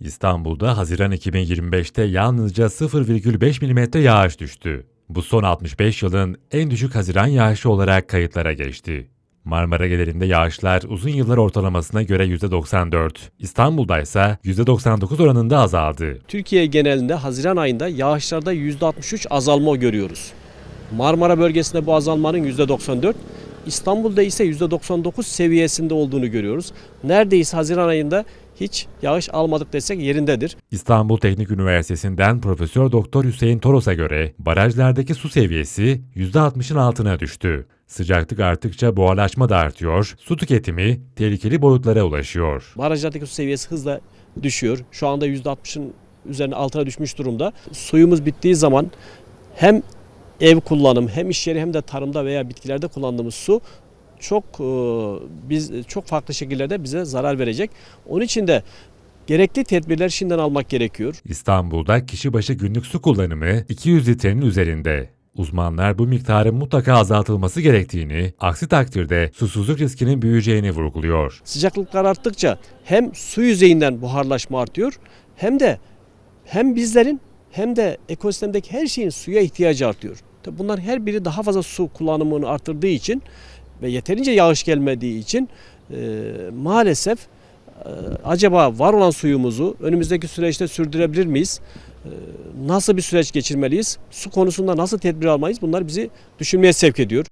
İstanbul'da Haziran 2025'te yalnızca 0,5 mm yağış düştü. Bu son 65 yılın en düşük Haziran yağışı olarak kayıtlara geçti. Marmara genelinde yağışlar uzun yıllar ortalamasına göre %94, İstanbul'da ise %99 oranında azaldı. Türkiye genelinde Haziran ayında yağışlarda %63 azalma görüyoruz. Marmara bölgesinde bu azalmanın %94, İstanbul'da ise %99 seviyesinde olduğunu görüyoruz. Neredeyse Haziran ayında hiç yağış almadık desek yerindedir. İstanbul Teknik Üniversitesi'nden Profesör Doktor Hüseyin Toros'a göre barajlardaki su seviyesi %60'ın altına düştü. Sıcaklık arttıkça buharlaşma da artıyor, su tüketimi tehlikeli boyutlara ulaşıyor. Barajlardaki su seviyesi hızla düşüyor. Şu anda %60'ın üzerine altına düşmüş durumda. Suyumuz bittiği zaman hem ev kullanım hem iş yeri hem de tarımda veya bitkilerde kullandığımız su çok e, biz çok farklı şekillerde bize zarar verecek. Onun için de gerekli tedbirler şimdiden almak gerekiyor. İstanbul'da kişi başı günlük su kullanımı 200 litrenin üzerinde. Uzmanlar bu miktarın mutlaka azaltılması gerektiğini, aksi takdirde susuzluk riskinin büyüyeceğini vurguluyor. Sıcaklıklar arttıkça hem su yüzeyinden buharlaşma artıyor hem de hem bizlerin hem de ekosistemdeki her şeyin suya ihtiyacı artıyor. Tabii Bunların her biri daha fazla su kullanımını arttırdığı için ve yeterince yağış gelmediği için e, maalesef e, acaba var olan suyumuzu önümüzdeki süreçte sürdürebilir miyiz? E, nasıl bir süreç geçirmeliyiz? Su konusunda nasıl tedbir almalıyız? Bunlar bizi düşünmeye sevk ediyor.